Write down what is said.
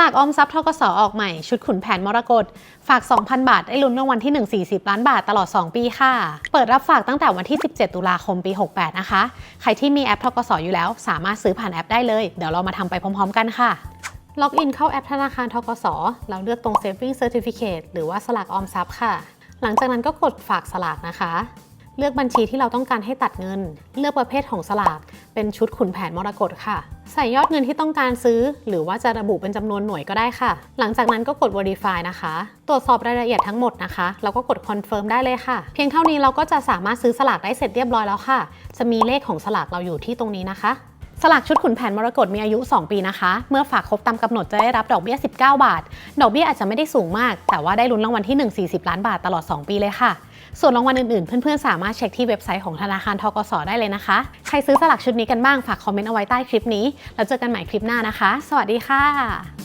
ลากออมทรัพย์ทกสออกใหม่ ชุดขุนแผนมรกตฝาก 2,000 บาท ได้ลุ้นรางวัลที่ 1 40 ล้านบาทตลอด 2 ปีค่ะ เปิดรับฝากตั้งแต่วันที่ 17 ตุลาคมปี 68 นะคะ ใครที่มีแอปทกสอยู่แล้ว สามารถซื้อผ่านแอปได้เลย เดี๋ยวเรามาทำไปพร้อม ๆ กันค่ะล็อกอินเข้าแอปธนาคารทกสแล้วเลือกตรง Saving Certificate หรือว่าสลากออมทรัพย์ค่ะ หลังจากนั้นก็กดฝากสลากนะคะ เลือกบัญชีที่เราต้องการให้ตัดเงิน เลือกประเภทของสลาก เป็นชุดขุนแผนมรกตค่ะ ใส่ยอดเงินที่ต้องการซื้อ หรือว่าจะระบุเป็นจำนวนหน่วยก็ได้ค่ะ หลังจากนั้นก็กด verify นะคะ ตรวจสอบรายละเอียดทั้งหมดนะคะ แล้วก็กด confirm ได้เลยค่ะ เพียงเท่านี้เราก็จะสามารถซื้อสลากได้เสร็จเรียบร้อยแล้วค่ะ จะมีเลขของสลากเราอยู่ที่ตรงนี้นะคะ สลากชุดขุนแผนมรกตมีอายุ 2 ปีนะคะ เมื่อฝากครบตามกำหนดจะได้รับดอกเบี้ย 19 บาท ดอกเบี้ยอาจจะไม่ได้สูงมาก แต่ว่าได้ลุ้นรางวัลที่ 1 40 ล้านบาทตลอด 2 ปีเลยค่ะ ส่วนรางวัลอื่นๆ เพื่อนๆ สามารถเช็คที่เว็บไซต์ของธนาคารทกสได้เลยนะคะ ใครซื้อสลากชุดนี้กันบ้างฝากคอมเมนต์เอาไว้ใต้คลิปนี้ แล้วเจอกันใหม่คลิปหน้านะคะ สวัสดีค่ะ